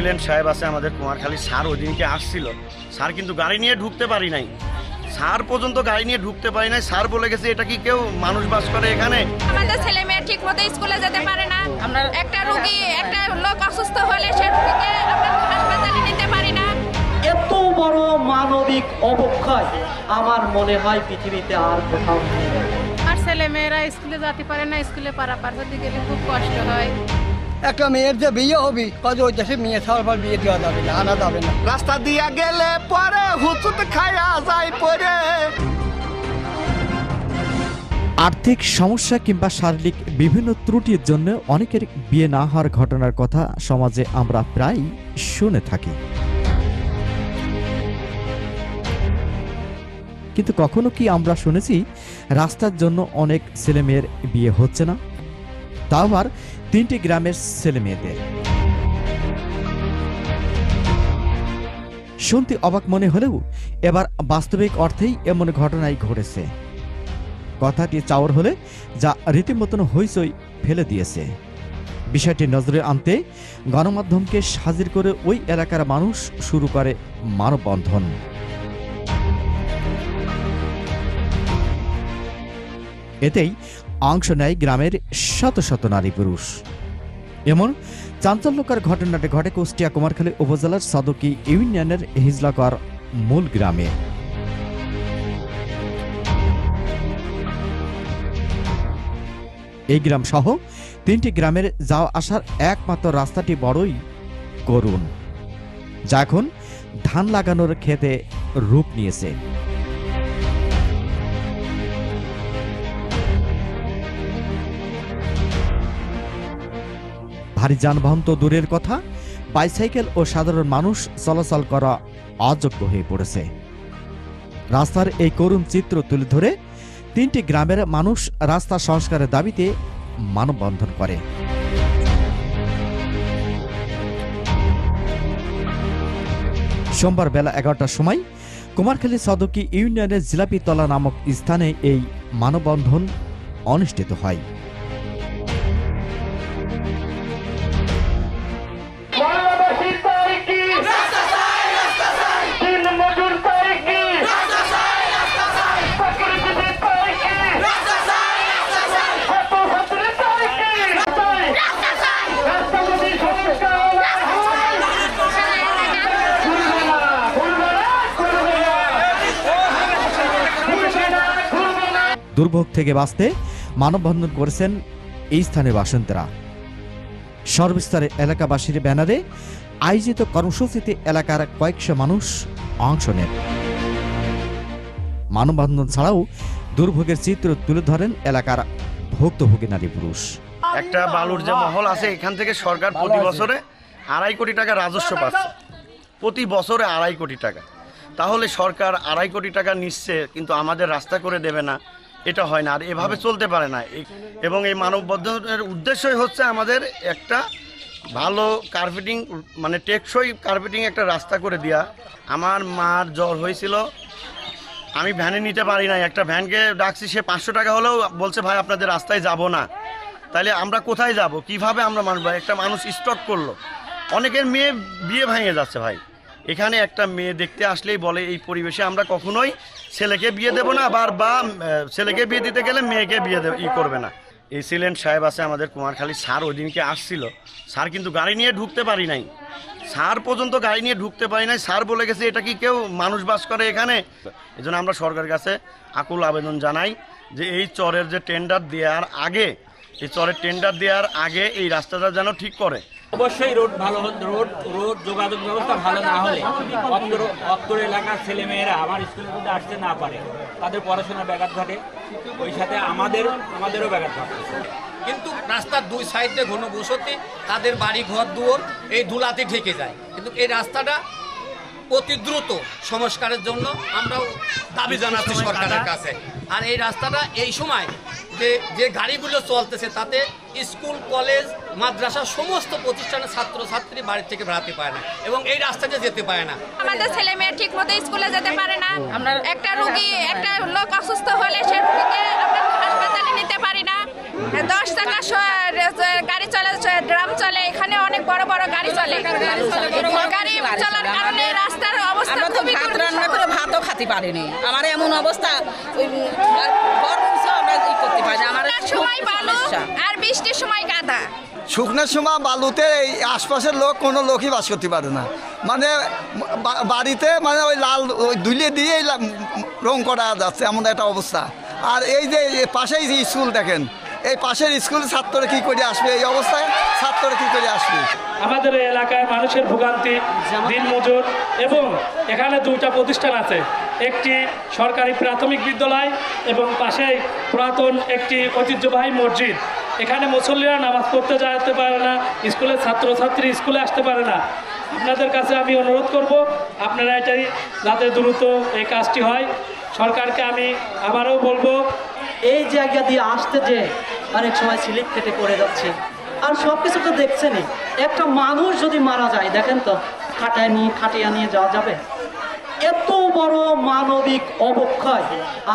এসিলেন্ট সাহেব আছে আমাদের কুমারখালী স্যার ওই দিনকে আসছিল। স্যার কিন্তু গাড়ি নিয়ে ঢুকতে পারি নাই। স্যার পর্যন্ত গাড়ি নিয়ে ঢুকতে পারি নাই। স্যার বলে গেছে এটা কি কেউ মানুষ বাস করে এখানে? আমাদের ছেলে মেয়ে ঠিক মতো স্কুলে যেতে পারে না। আমরা একটা রুগী একটা লোক অসুস্থ হলে সে রুগীকে আমরা হাসপাতালে নিতে পারি না। এত বড় মানবিক অবক্ষয় আমার মনে হয় পৃথিবীতে আর কোথাও নেই। আর ছেলে মেয়েরা স্কুলে যেতে পারে না স্কুলে পারাপার হতে গেলে খুব কষ্ট হয়। একটা মেয়ের যে বিয়ে হবে কত ওই দেশে মেয়ে ছাড়ার পর বিয়ে দেওয়া যাবে না আনা যাবে না। রাস্তা দিয়া গেলে পরে হুচুট খায়া যায় পরে। আর্থিক সমস্যা কিংবা শারীরিক বিভিন্ন ত্রুটির জন্য অনেকের বিয়ে না হওয়ার ঘটনার কথা সমাজে আমরা প্রায় শুনে থাকি। কিন্তু কখনো কি আমরা শুনেছি রাস্তার জন্য অনেক ছেলে মেয়ের বিয়ে হচ্ছে না? তাও তিনটি গ্রামের ছেলে মেয়েদের। শুনতে অবাক মনে হলেও এবার বাস্তবিক অর্থেই এমন ঘটনাই ঘটেছে। কথাটি চাওয়ার হলে যা রীতিমতন হইচই ফেলে দিয়েছে। বিষয়টি নজরে আনতে গণমাধ্যমকে হাজির করে ওই এলাকার মানুষ শুরু করে মানববন্ধন। এতেই অংশ নেয় গ্রামের শত শত নারী পুরুষ। এমন চাঞ্চল্যকর ঘটনাটি ঘটে কুষ্টিয়া কুমারখালী উপজেলার সদকি ইউনিয়নের হিজলাকর মূল গ্রামে। এই গ্রাম সহ তিনটি গ্রামের যাওয়া আসার একমাত্র রাস্তাটি বড়ই করুণ, যা এখন ধান লাগানোর ক্ষেতে রূপ নিয়েছে। ভারী যানবাহন তো দূরের কথা। বাইসাইকেল ও সাধারণ মানুষ চলাচল করা অযোগ্য হয়ে পড়েছে। রাস্তার এই করুণ চিত্র তুলে ধরে তিনটি গ্রামের মানুষ রাস্তা সংস্কারের দাবিতে মানববন্ধন করে। সোমবার বেলা এগারোটার সময় কুমারখালী সদকি ইউনিয়নের জিলাপিতলা নামক স্থানে এই মানববন্ধন অনুষ্ঠিত হয়। দুর্ভোগ থেকে বাঁচতে মানববন্ধন করেছেন এই স্থানের বাসিন্দারা। সর্বস্তরে এলাকাবাসীর ব্যানারে আয়োজিত কর্মসূচিতে এলাকার কয়েকশো মানুষ অংশ নেন। মানববন্ধন ছাড়াও দুর্ভোগের চিত্র তুলে ধরেন এলাকার ভুক্তভোগী নারী পুরুষ। একটা বালুর যে মহল আছে এখান থেকে সরকার প্রতি বছরে আড়াই কোটি টাকা রাজস্ব পাচ্ছে। প্রতি বছরে আড়াই কোটি টাকা। তাহলে সরকার আড়াই কোটি টাকা নিচ্ছে কিন্তু আমাদের রাস্তা করে দেবে না। এটা হয় না আর এভাবে চলতে পারে না। এবং এই মানববন্ধনের উদ্দেশ্যই হচ্ছে আমাদের একটা ভালো কার্পেটিং মানে টেকসই কার্পেটিং একটা রাস্তা করে দেওয়া আমার মার জ্বর হয়েছিল আমি ভ্যানে নিতে পারি না একটা ভ্যানকে ডাকছি সে পাঁচশো টাকা হলেও বলছে ভাই আপনাদের রাস্তায় যাব না। তাহলে আমরা কোথায় যাব? কীভাবে আমরা মানুষ ভাই একটা মানুষ স্টক করল। অনেকের মেয়ে বিয়ে ভেঙে যাচ্ছে ভাই। এখানে একটা মেয়ে দেখতে আসলেই বলে এই পরিবেশে আমরা কখনোই ছেলেকে বিয়ে দেবো না, আবার বা ছেলেকে বিয়ে দিতে গেলে মেয়েকে বিয়ে দেব, ই করবে না। এসিলেন্ট সাহেব আছে আমাদের কুমারখালী, স্যার ওই দিনকে আসছিল। স্যার কিন্তু গাড়ি নিয়ে ঢুকতে পারি নাই। স্যার পর্যন্ত গাড়ি নিয়ে ঢুকতে পারি নাই। স্যার বলে গেছে, এটা কি কেউ মানুষ বাস করে এখানে? এজন্য আমরা সরকারের কাছে আকুল আবেদন জানাই যে এই চরের যে টেন্ডার দেওয়ার আগে, এই চরের টেন্ডার দেওয়ার আগে এই রাস্তাটা যেন ঠিক করে। অবশ্যই রোড ভালো রোড রোড যোগাযোগ ব্যবস্থা ভালো না হলে অত্তর অত্তর এলাকার ছেলেমেয়েরা আমার স্কুলের মধ্যে আসতে না পারে। তাদের পড়াশোনার ব্যাঘাত ঘটে। ওই সাথে আমাদের, আমাদেরও ব্যাঘাত ঘটে। কিন্তু রাস্তার দুই সাইডে ঘন বসতি, তাদের বাড়ি ঘর দুয়ার, এই ধুলাতে ঢেকে যায়। কিন্তু এই রাস্তাটা অতি দ্রুত সংস্কারের জন্য আমরাও দাবি জানাচ্ছি সরকারের কাছে। আর এই রাস্তাটা এই সময় যে যে গাড়িগুলো চলতেছে তাতে স্কুল কলেজ মাদ্রাসা সমস্ত প্রতিষ্ঠানের ছাত্রছাত্রী বাড়ি থেকে বেড়াতে পারে না এবং এই রাস্তাতে যেতে পারে না। আমাদের ছেলে মেয়ে ঠিক মতো স্কুলে যেতে পারে না। আমরা একটা রুগী একটা লোক অসুস্থ হলে সে রুগীকে আমরা হাসপাতালে নিতে পারি না। দশ টাকা গাড়ি চলে ড্রাম চলে এখানে অনেক বড় গাড়ি চলে। গাড়ি চলার কারণে রাস্তার অবস্থা খুবই ভাত রান্না করে ভাতও খেতে পারিনি। আমার এমন অবস্থা করতে পারি আমার সময় বালু আর বৃষ্টির সময় কাদা শুকনোর সময় বালুতে এই আশপাশের লোক কোনো লোকই বাস করতে পারে না। মানে বাড়িতে মানে ওই লাল ওই দুলিয়ে দিয়ে রং করা যাচ্ছে এমন একটা অবস্থা। আর এই যে পাশেই যে স্কুল দেখেন এই পাশের স্কুল ছাত্ররা কী করে আসবে এই অবস্থায়? ছাত্ররা কী করে আসবে। আমাদের এলাকায় মানুষের ভোগান্তি দিনমজুর এবং এখানে দুইটা প্রতিষ্ঠান আছে। একটি সরকারি প্রাথমিক বিদ্যালয় এবং পাশেই পুরাতন একটি ঐতিহ্যবাহী মসজিদ। এখানে মুসল্লিরা নামাজ পড়তে যেতে পারে না স্কুলের ছাত্রছাত্রী স্কুলে আসতে পারে না। আপনাদের কাছে আমি অনুরোধ করব আপনারা এটাই যাতে দ্রুত এই কাজটি হয়। সরকারকে আমি আবারও বলব এই জায়গা দিয়ে আসতে যে অনেক সময় স্লিপ কেটে পড়ে যাচ্ছে। আর সব কিছু তো দেখছেনই। একটা মানুষ যদি মারা যায়, দেখেন তো, খাটায় নিয়ে, খাটিয়া নিয়ে যাওয়া যাবে? এত বড় মানবিক অবক্ষয়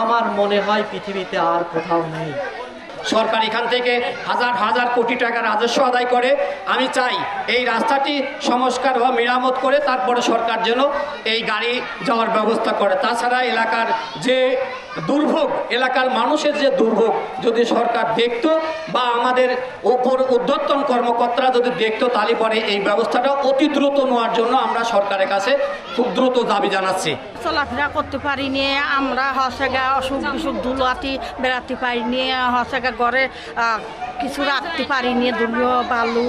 আমার মনে হয় পৃথিবীতে আর কোথাও নেই। সরকার এখান থেকে হাজার হাজার কোটি টাকা রাজস্ব আদায় করে, আমি চাই এই রাস্তাটি সংস্কার বা মেরামত করে তারপরে সরকার যেন এই গাড়ি যাওয়ার ব্যবস্থা করে। তাছাড়া এলাকার যে দুর্ভোগ এলাকার মানুষের যে দুর্ভোগ যদি সরকার দেখতো বা আমাদের ওপর উদ্যতন কর্মকর্তারা যদি দেখতো তাহলে পরে এই ব্যবস্থাটা অতি দ্রুত নেওয়ার জন্য আমরা সরকারের কাছে খুব দ্রুত দাবি জানাচ্ছি। চলাফেরা করতে পারিনি আমরা হসেগা অসুখ বিসুখ ধুলাতি বেড়াতে পারিনি হসেগা ঘরে কিছু রাখতে পারিনি দুর্নীয় বালু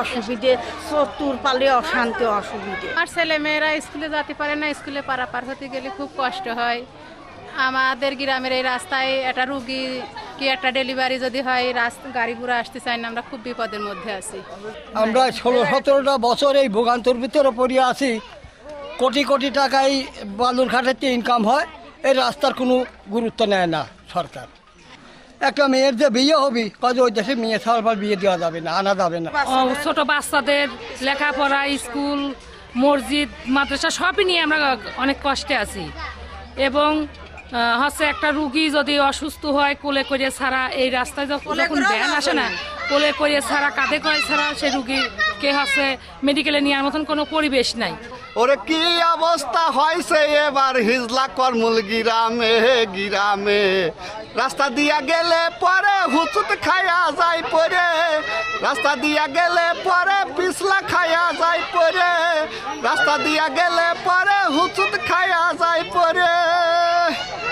অসুবিধে চতুর পালে অশান্তি অসুবিধে। আমার ছেলেমেয়েরা স্কুলে যেতে পারে না স্কুলে পারাপার হতে গেলে খুব কষ্ট হয়। আমাদের গ্রামের এই রাস্তায় একটা রুগী কি একটা ডেলিভারি যদি হয় রাস্তা গাড়ি ঘোড়া আসতে চাই না আমরা খুব বিপদের মধ্যে আছি। আমরা ষোলো সতেরোটা বছর এই ভোগান্তর ভিতরে পড়ে আছি। কোটি কোটি টাকা এই বালুর ঘাটেতে ইনকাম হয় এই রাস্তার কোনো গুরুত্ব নেয় না সরকার। একটা মেয়ের যে বিয়ে হবি কাজে ওই দেশে মেয়ে ছাড়ার বিয়ে দেওয়া যাবে না আনা যাবে না। ছোট বাচ্চাদের লেখাপড়া স্কুল মসজিদ মাদ্রাসা সবই নিয়ে আমরা অনেক কষ্টে আছি। এবং হচ্ছে একটা রুগী যদি অসুস্থ হয় কোলে করে ছাড়া এই রাস্তায় যখন ব্যান আসে না কোলে করে ছাড়া কাঁধে করে ছাড়া সে রুগীকে হচ্ছে মেডিকেলে নেওয়ার মতন কোনো পরিবেশ নাই। ওরে কি অবস্থা হয়েছে এবার হিজলা করমুল গিরামে গিরামে? রাস্তা দিয়া গেলে পরে হুচুত খায়া যায় পরে। রাস্তা দিয়া গেলে পরে পিছলা খায়া যায় পরে। রাস্তা দিয়া গেলে পরে হুচুত খায়া যায় পরে।